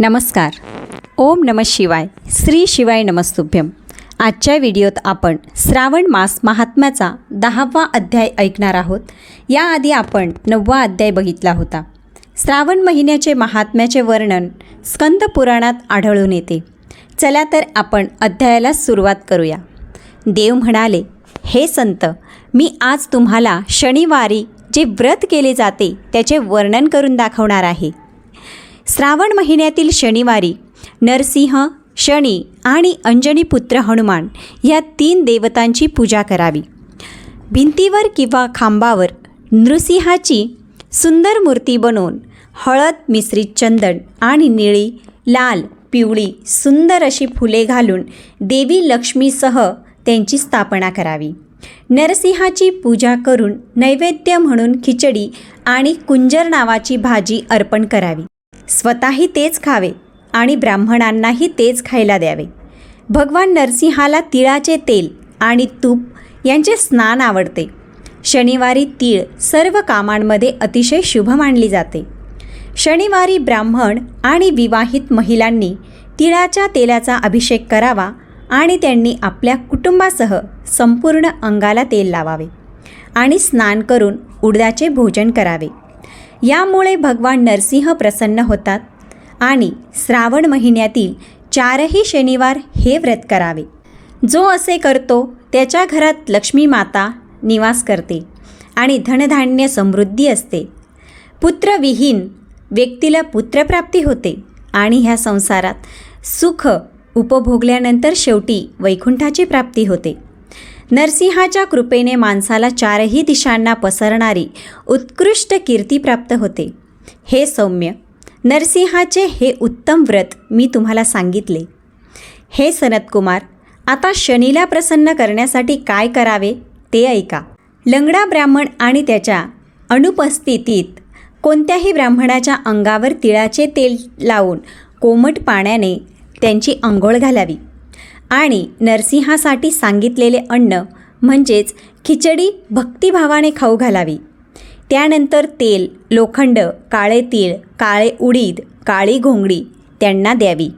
नमस्कार. ओम नम शिवाय श्री शिवाय नमस्तुभ्यम. आजच्या व्हिडिओत आपण श्रावण मास महात्म्याचा दहावा अध्याय ऐकणार आहोत. याआधी आपण नववा अध्याय बघितला होता. श्रावण महिन्याचे महात्म्याचे वर्णन स्कंद पुराणात आढळून येते. चला तर आपण अध्यायाला सुरुवात करूया. देव म्हणाले हे संत मी आज तुम्हाला शनिवारी जे व्रत केले जाते त्याचे वर्णन करून दाखवणार आहे. श्रावण महिन्यातील शनिवारी नरसिंह शनी आणि अंजनीपुत्र हनुमान या तीन देवतांची पूजा करावी. भिंतीवर किंवा खांबावर नृसिंहाची सुंदर मूर्ती बनवून हळद मिश्रित चंदन आणि निळी लाल पिवळी सुंदर अशी फुले घालून देवी लक्ष्मीसह त्यांची स्थापना करावी. नरसिंहाची पूजा करून नैवेद्य म्हणून खिचडी आणि कुंजर नावाची भाजी अर्पण करावी. स्वतःही तेच खावे आणि ब्राह्मणांनाही तेच खायला द्यावे. भगवान नरसिंहाला तिळाचे तेल आणि तूप यांचे स्नान आवडते. शनिवारी तीळ सर्व कामांमध्ये अतिशय शुभ मानली जाते. शनिवारी ब्राह्मण आणि विवाहित महिलांनी तिळाच्या तेलाचा अभिषेक करावा आणि त्यांनी आपल्या कुटुंबासह संपूर्ण अंगाला तेल लावावे आणि स्नान करून उडदाचे भोजन करावे. यामुळे भगवान नरसिंह प्रसन्न होतात आणि श्रावण महिन्यातील चारही शनिवार हे व्रत करावे. जो असे करतो त्याच्या घरात लक्ष्मी माता निवास करते आणि धनधान्य समृद्धी असते. पुत्रविहीन व्यक्तीला पुत्रप्राप्ती होते आणि ह्या संसारात सुख उपभोगल्यानंतर शेवटी वैकुंठाची प्राप्ती होते. नरसिंहाच्या कृपेने माणसाला चारही दिशांना पसरणारी उत्कृष्ट कीर्ती प्राप्त होते. हे सौम्य नरसिंहाचे हे उत्तम व्रत मी तुम्हाला सांगितले. हे सनतकुमार आता शनीला प्रसन्न करण्यासाठी काय करावे ते ऐका. लंगडा ब्राह्मण आणि त्याच्या अनुपस्थितीत कोणत्याही ब्राह्मणाच्या अंगावर तिळाचे तेल लावून कोमट पाण्याने त्यांची अंघोळ घालावी. आणि नरसिंहासाठी सांगितलेले अन्न म्हणजेच खिचडी भक्तिभावाने खाऊ घालावी. त्यानंतर तेल लोखंड काळे तीळ काळे उडीद काळी घोंगडी त्यांना द्यावी.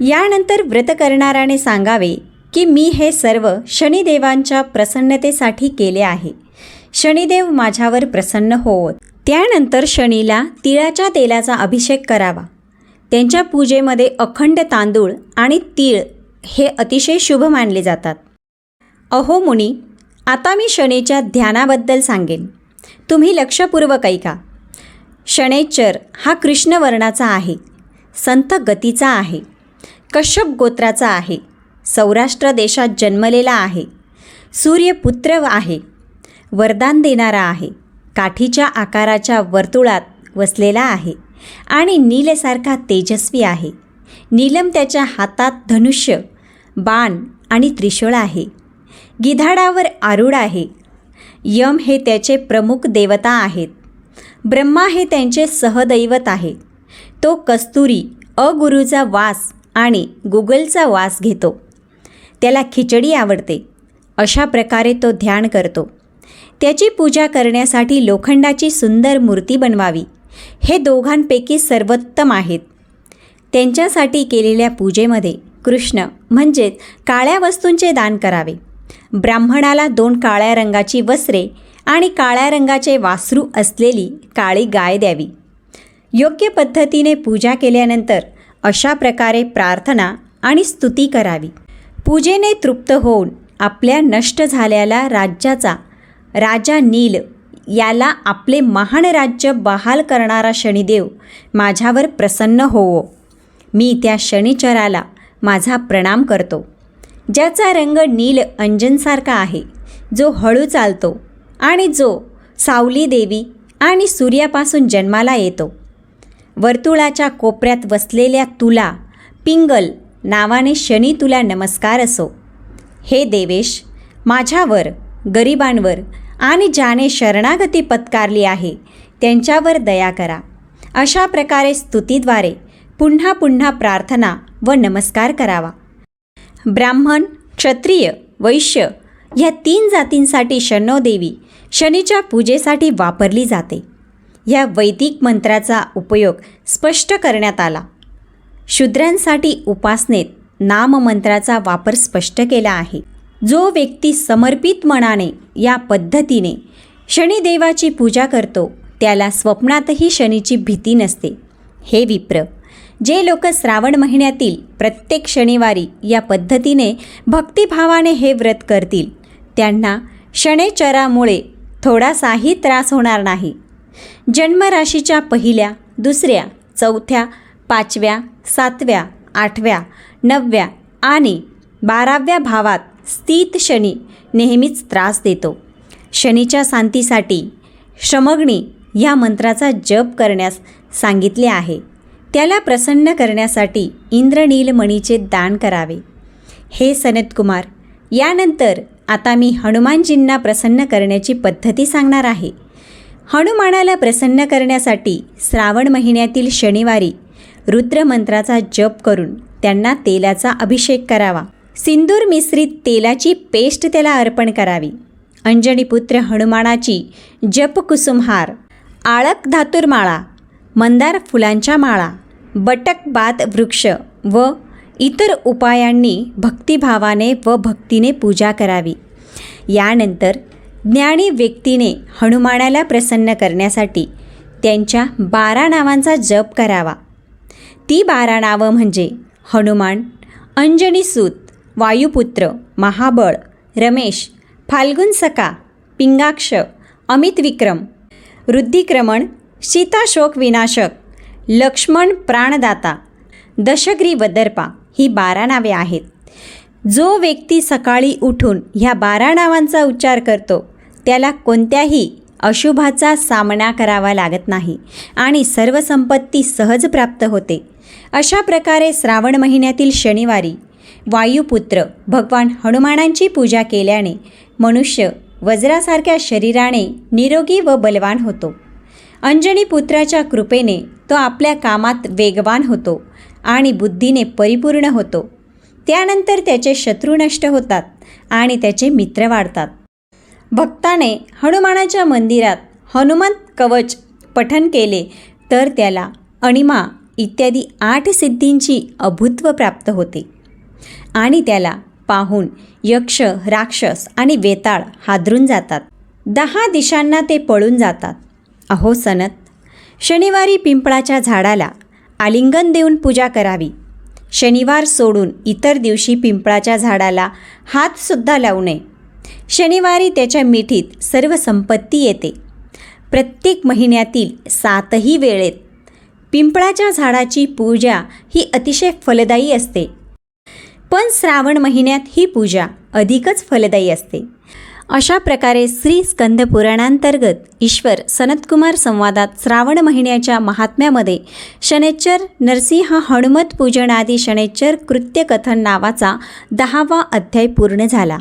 यानंतर व्रत करणाऱ्याने सांगावे की मी हे सर्व शनिदेवांच्या प्रसन्नतेसाठी केले आहे. शनिदेव माझ्यावर प्रसन्न होवत. त्यानंतर शनीला तिळाच्या तेलाचा अभिषेक करावा. त्यांच्या पूजेमध्ये अखंड तांदूळ आणि तीळ हे अतिशय शुभ मानले जातात. अहो मुनी आता मी शनेच्या ध्यानाबद्दल सांगेन. तुम्ही लक्षपूर्वक ऐका. शनेश्चर हा कृष्णवर्णाचा आहे. संत गतीचा आहे. कश्यप गोत्राचा आहे. सौराष्ट्र देशात जन्मलेला आहे. सूर्यपुत्र आहे. वरदान देणारा आहे. काठीच्या आकाराच्या वर्तुळात वसलेला आहे. आणि नीलसारखा तेजस्वी आहे. नीलम त्याच्या हातात धनुष्य बाण आणि त्रिशूळ आहे. गिधाडावर आरूढ आहे. यम हे त्याचे प्रमुख देवता आहेत. ब्रह्मा हे त्यांचे सहदैवत आहे. तो कस्तुरी अगुरूचा वास आणि गुगलचा वास घेतो. त्याला खिचडी आवडते. अशा प्रकारे तो ध्यान करतो. त्याची पूजा करण्यासाठी लोखंडाची सुंदर मूर्ती बनवावी. हे दोघांपैकी सर्वोत्तम आहेत. त्यांच्यासाठी केलेल्या पूजेमध्ये कृष्ण म्हणजेच काळ्या वस्तूंचे दान करावे. ब्राह्मणाला दोन काळ्या रंगाची वस्त्रे आणि काळ्या रंगाचे वासरू असलेली काळी गाय द्यावी. योग्य पद्धतीने पूजा केल्यानंतर अशा प्रकारे प्रार्थना आणि स्तुती करावी. पूजेने तृप्त होऊन आपल्या नष्ट झालेल्या राज्याचा राजा नील याला आपले महान राज्य बहाल करणारा शनिदेव माझ्यावर प्रसन्न होवो. मी त्या शनिचराला माझा प्रणाम करतो. ज्याचा रंग नील अंजनसारखा आहे जो हळू चालतो आणि जो सावली देवी आणि सूर्यापासून जन्माला येतो. वर्तुळाच्या कोपऱ्यात वसलेल्या तुला पिंगल नावाने शनी तुला नमस्कार असो. हे देवेश माझ्यावर गरिबांवर आणि ज्याने शरणागती पत्कारली आहे त्यांच्यावर दया करा. अशा प्रकारे स्तुतीद्वारे पुन्हा पुन्हा प्रार्थना व नमस्कार करावा. ब्राह्मण क्षत्रिय वैश्य ह्या तीन जातींसाठी शनोदेवी शनीच्या पूजेसाठी वापरली जाते. ह्या वैदिक मंत्राचा उपयोग स्पष्ट करण्यात आला. शूद्रांसाठी उपासनेत नाममंत्राचा वापर स्पष्ट केला आहे. जो व्यक्ती समर्पित मनाने या पद्धतीने शनिदेवाची पूजा करतो त्याला स्वप्नातही शनीची भीती नसते. हे विप्र जे लोक श्रावण महिन्यातील प्रत्येक शनिवारी या पद्धतीने भक्तिभावाने हे व्रत करतील त्यांना शनेचरामुळे थोडासाही त्रास होणार नाही. जन्मराशीच्या पहिल्या दुसऱ्या चौथ्या पाचव्या सातव्या आठव्या नवव्या आणि बाराव्या भावात स्थित शनी नेहमीच त्रास देतो. शनीच्या शांतीसाठी शमग्नी या मंत्राचा जप करण्यास सांगितले आहे. त्याला प्रसन्न करण्यासाठी इंद्रनीलमणीचे दान करावे. हे सनतकुमार यानंतर आता मी हनुमानजींना प्रसन्न करण्याची पद्धती सांगणार आहे. हनुमानाला प्रसन्न करण्यासाठी श्रावण महिन्यातील शनिवारी रुद्रमंत्राचा जप करून त्यांना तेलाचा अभिषेक करावा. सिंदूर मिश्रित तेलाची पेस्ट त्याला अर्पण करावी. अंजनीपुत्र हनुमानाची जपकुसुमहार आळक धातुरमाळा मंदार फुलांच्या माळा बटकबात वृक्ष व इतर उपायांनी भक्तिभावाने व भक्तीने पूजा करावी. यानंतर ज्ञानी व्यक्तीने हनुमानाला प्रसन्न करण्यासाठी त्यांच्या बारा नावांचा जप करावा. ती बारा नावं म्हणजे हनुमान अंजनीसूत वायुपुत्र महाबळ रमेश फाल्गुन सका पिंगाक्ष अमित विक्रम वृद्धिक्रमण सीताशोक विनाशक लक्ष्मण प्राणदाता दशग्री वदर्पा ही बारा नावे आहेत. जो व्यक्ती सकाळी उठून ह्या बारा नावांचा उच्चार करतो त्याला कोणत्याही अशुभाचा सामना करावा लागत नाही आणि सर्व संपत्ती सहज प्राप्त होते. अशा प्रकारे श्रावण महिन्यातील शनिवारी वायुपुत्र भगवान हनुमानांची पूजा केल्याने मनुष्य वज्रासारख्या शरीराने निरोगी व बलवान होतो. अंजनी पुत्राच्या कृपेने तो आपल्या कामात वेगवान होतो आणि बुद्धीने परिपूर्ण होतो. त्यानंतर त्याचे शत्रू नष्ट होतात आणि त्याचे मित्र वाढतात. भक्ताने हनुमानाच्या मंदिरात हनुमंत कवच पठन केले तर त्याला अणिमा इत्यादी आठ सिद्धींची अभुत्व प्राप्त होते. आणि त्याला पाहून यक्ष राक्षस आणि वेताळ हादरून जातात. दहा दिशांना ते पळून जातात. अहो सनत शनिवारी पिंपळाच्या झाडाला आलिंगन देऊन पूजा करावी. शनिवार सोडून इतर दिवशी पिंपळाच्या झाडाला हातसुद्धा लावू नये. शनिवारी त्याच्या मिठीत सर्व संपत्ती येते. प्रत्येक महिन्यातील सातही वेळेत पिंपळाच्या झाडाची पूजा ही अतिशय फलदायी असते. पण श्रावण महिन्यात ही पूजा अधिकच फलदायी असते. अशा प्रकारे श्री स्कंद पुराणांतर्गत ईश्वर सनतकुमार संवादात श्रावण महिन्याच्या महात्म्यामध्ये शनेच्चर नरसिंह हनुमत पूजन आदी शनेच्चर कृत्यकथन नावाचा दहावा अध्याय पूर्ण झाला.